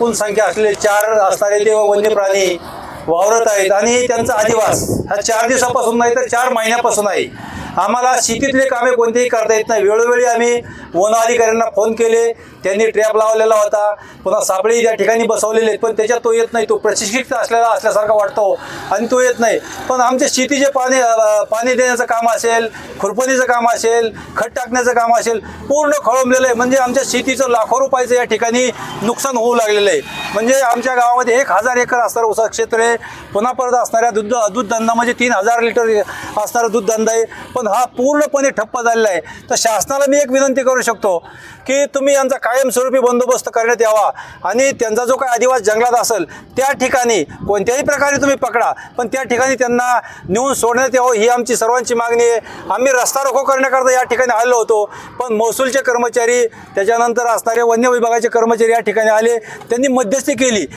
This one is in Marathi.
एकूण संख्या असलेले चार असणारे ते वन्य प्राणी वावरत आहेत आणि त्यांचा अधिवास. हा चार दिवसापासून नाही तर चार महिन्यापासून आहे. आम्हाला शेतीतले कामे कोणतेही करता येत नाही. वेळोवेळी आम्ही वन अधिकाऱ्यांना फोन केले त्यांनी ट्रॅप लावलेला होता. पुन्हा सापळे ज्या ठिकाणी बसवलेले आहेत पण त्याच्यात तो येत नाही. तो प्रशिक्षित असलेला असल्यासारखा वाटतो आणि तो येत नाही. पण आमच्या शेतीचे पाणी पाणी देण्याचं काम असेल खुरपणीचं काम असेल खत टाकण्याचं काम असेल पूर्ण खोळंबलेलं आहे. म्हणजे आमच्या शेतीचं लाखो रुपयाचं या ठिकाणी नुकसान होऊ लागलेलं आहे. म्हणजे आमच्या गावामध्ये एक हजार एकर असणारं उसा क्षेत्र आहे. पुन्हा परत असणाऱ्या दूध दूध धंदा म्हणजे तीन हजार लिटर असणारा दूध धंदा आहे. पण हा पूर्णपणे ठप्प झालेला आहे. तर शासनाला मी एक विनंती करू शकतो की तुम्ही यांचा कायमस्वरूपी बंदोबस्त करण्यात यावा आणि त्यांचा जो काही आदिवास जंगलात असेल त्या ठिकाणी कोणत्याही प्रकारे तुम्ही पकडा पण त्या ठिकाणी त्यांना नेऊन सोडण्यात यावं ही आमची सर्वांची मागणी आहे. आम्ही रस्ता रोको करण्याकरता या ठिकाणी आलो होतो पण महसूलचे कर्मचारी त्याच्यानंतर असणारे वन्य विभागाचे कर्मचारी या ठिकाणी आले त्यांनी मध्यस्थी केली.